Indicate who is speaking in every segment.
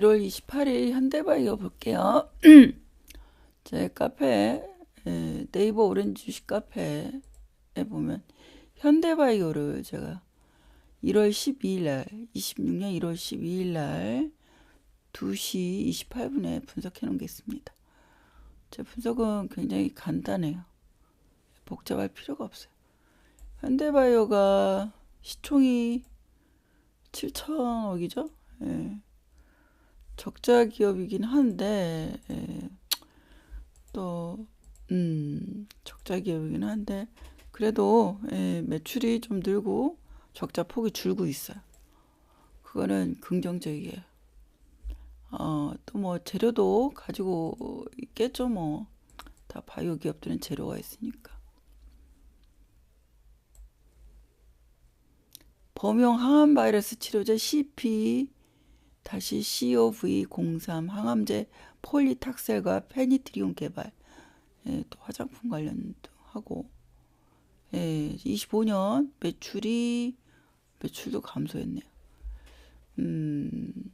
Speaker 1: 1월 28일 현대바이오 볼게요. 제 카페 에, 네이버 오렌지 주식 카페에 보면 현대바이오를 제가 1월 12일 날 26년 1월 12일 날 2시 28분에 분석해 놓은 게 있습니다. 제 분석은 굉장히 간단해요. 복잡할 필요가 없어요. 현대바이오가 시총이 7천억이죠. 예. 적자 기업이긴 한데 예. 또 음, 적자 기업이긴 한데 그래도 예, 매출이 좀 늘고 적자 폭이 줄고 있어요. 그거는 긍정적이에요. 어, 또 뭐 재료도 가지고 있겠죠, 뭐. 다 바이오 기업들은 재료가 있으니까. 범용 항암 바이러스 치료제 CP 다시 COV03 항암제 폴리탁셀과 페니트리온 개발 예, 또 화장품 관련도 하고 예, 25년 매출이 매출도 감소했네요. 음,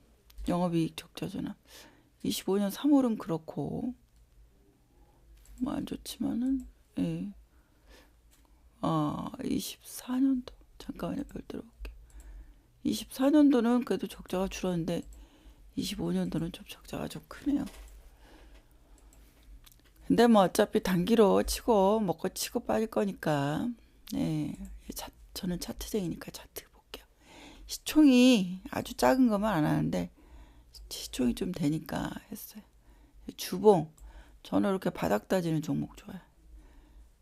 Speaker 1: 영업이익 적자 전환. 25년 3월은 그렇고 뭐 안 좋지만은 예. 아, 24년도 잠깐만요. 별도로 볼게요. 24년도는 그래도 적자가 줄었는데 25년도는 좀 적자가 좀 크네요. 근데 뭐 어차피 단기로 치고 먹고 치고 빠질 거니까 네, 차, 저는 차트쟁이니까 차트 볼게요. 시총이 아주 작은 것만 안 하는데 시총이 좀 되니까 했어요. 주봉 저는 이렇게 바닥 따지는 종목 좋아요.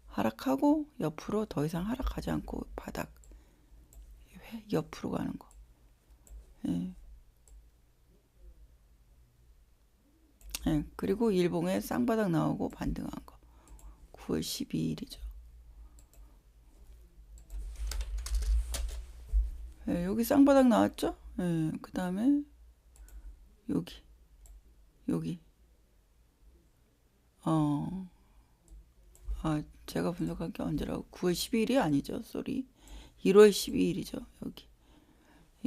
Speaker 1: 하락하고 옆으로 더 이상 하락하지 않고 바닥 옆으로 가는 거. 예. 예, 그리고 일봉에 쌍바닥 나오고 반등한 거. 9월 12일이죠. 예, 여기 쌍바닥 나왔죠? 예, 그 다음에 여기, 여기. 어, 아, 제가 분석한 게 언제라고? 9월 12일이 아니죠. 쏘리. 1월 12일이죠. 여기.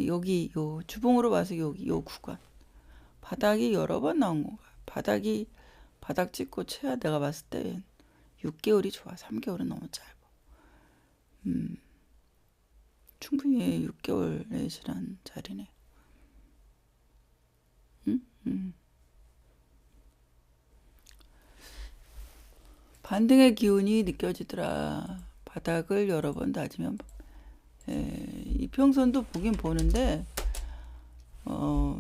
Speaker 1: 여기 요 주봉으로 봐서 여기 요 구간. 바닥이 여러 번 나온 건가요? 바닥이 바닥 찍고 최하 내가 봤을 때 6개월이 좋아. 3개월은 너무 짧아. 음. 충분히 6개월 내지란 자리네. 음? 음. 반등의 기운이 느껴지더라. 바닥을 여러 번 다지면 예, 이평선도 보긴 보는데 어,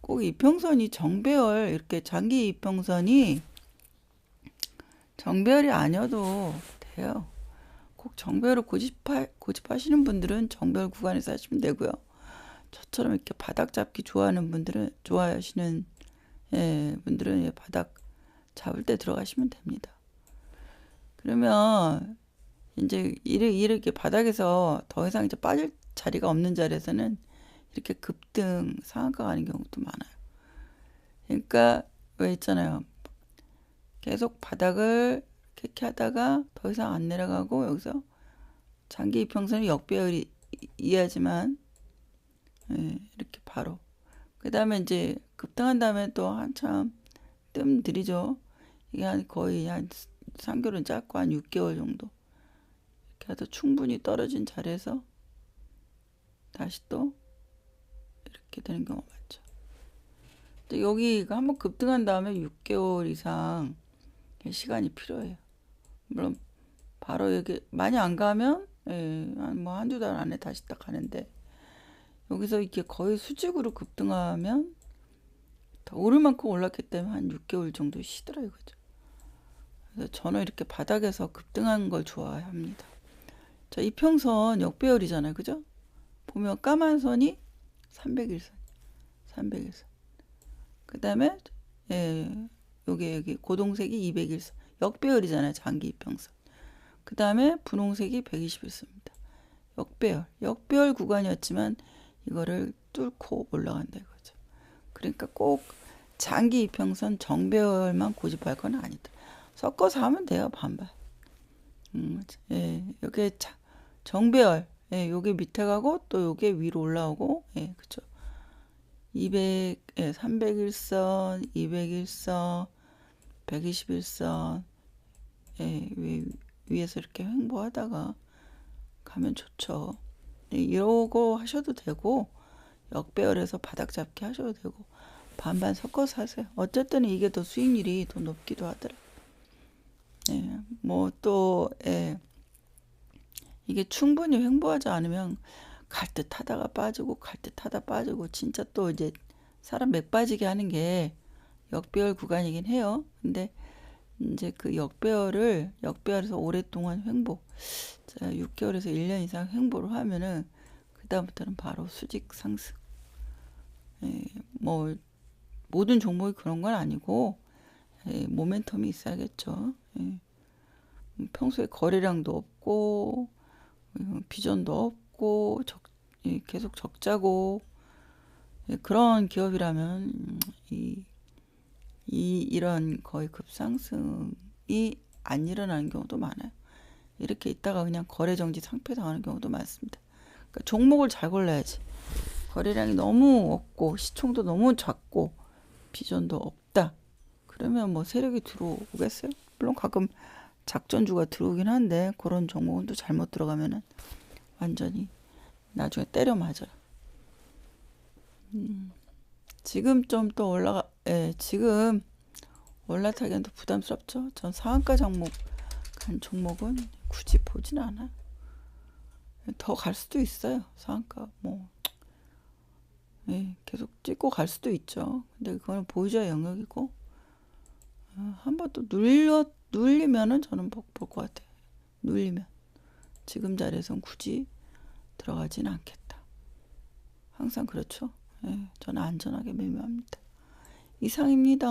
Speaker 1: 꼭 이평선이 정배열 이렇게 장기 이평선이 정배열이 아니어도 돼요. 꼭 정배열을 고집하, 고집하시는 분들은 정배열 구간에서 하시면 되고요. 저처럼 이렇게 바닥 잡기 좋아하는 분들은 좋아하시는 예, 분들은 예, 바닥 잡을 때 들어가시면 됩니다. 그러면 이제 이렇게 바닥에서 더 이상 이제 빠질 자리가 없는 자리에서는 이렇게 급등 상한가 가는 경우도 많아요. 그러니까 왜 있잖아요. 계속 바닥을 이렇게 하다가 더 이상 안 내려가고 여기서 장기 이평선이 역배열이 이해하지만 예, 이렇게 바로 그 다음에 이제 급등한 다음에 또 한참 뜸 들이죠. 이게 한 거의 한 3개월은 짧고 한 6개월 정도 이렇게 해도 충분히 떨어진 자리에서 다시 또 이렇게 되는 경우가 많죠. 근데 여기 한번 급등한 다음에 6개월 이상 시간이 필요해요. 물론 바로 여기 많이 안 가면 예, 뭐 한두 달 안에 다시 딱 가는데 여기서 이렇게 거의 수직으로 급등하면 더 오를 만큼 올랐기 때문에 한 6개월 정도 쉬더라 이거죠. 그래서 저는 이렇게 바닥에서 급등하는 걸 좋아합니다. 자, 이평선 역배열이잖아요. 그죠? 보면 까만 선이 301선. 301선. 그 다음에, 예, 요게 여기 고동색이 201선. 역배열이잖아요. 장기 이평선. 그 다음에 분홍색이 121선입니다. 역배열. 역배열 구간이었지만 이거를 뚫고 올라간다 이거죠. 그러니까 꼭 장기 이평선 정배열만 고집할 건 아니다. 섞어서 하면 돼요. 반반. 음, 예, 여기 정배열, 예, 요게 밑에 가고 또 요게 위로 올라오고, 예, 그쵸. 200, 예, 301선, 201선, 121선, 예, 위, 위에서 이렇게 횡보하다가 가면 좋죠. 예, 이러고 하셔도 되고, 역배열에서 바닥 잡기 하셔도 되고, 반반 섞어서 하세요. 어쨌든 이게 더 수익률이 더 높기도 하더라. 예, 뭐 또, 예, 이게 충분히 횡보하지 않으면 갈 듯 하다가 빠지고 갈 듯 하다 빠지고 진짜 또 이제 사람 맥 빠지게 하는 게 역배열 구간이긴 해요. 근데 이제 그 역배열을 역배열에서 오랫동안 횡보, 자, 6개월에서 1년 이상 횡보를 하면은 그다음부터는 바로 수직 상승. 예, 뭐 모든 종목이 그런 건 아니고 예, 모멘텀이 있어야겠죠. 예, 평소에 거래량도 없고 어, 비전도 없고 적, 예, 계속 적자고 예, 그런 기업이라면 음, 이, 이 이런 거의 급상승이 안 일어나는 경우도 많아요. 이렇게 있다가 그냥 거래 정지 상패 당하는 경우도 많습니다. 그러니까 종목을 잘 골라야지. 거래량이 너무 없고 시총도 너무 작고 비전도 없다. 그러면 뭐 세력이 들어오겠어요? 물론 가끔 작전주가 들어오긴 한데 그런 종목은 또 잘못 들어가면은 완전히 나중에 때려 맞아요. 음, 지금 좀 또 올라가, 예, 지금 올라타기엔 또 부담스럽죠. 전 상한가 종목 간 종목은 굳이 보진 않아요. 더 갈 수도 있어요. 상한가 뭐 예, 계속 찍고 갈 수도 있죠. 근데 그거는 보유자 영역이고 어, 한번 또 눌려 눌리면은 저는 볼것 같아요. 눌리면 지금 자리에선 굳이 들어가진 않겠다. 항상 그렇죠. 예, 저는 안전하게 매매합니다. 이상입니다.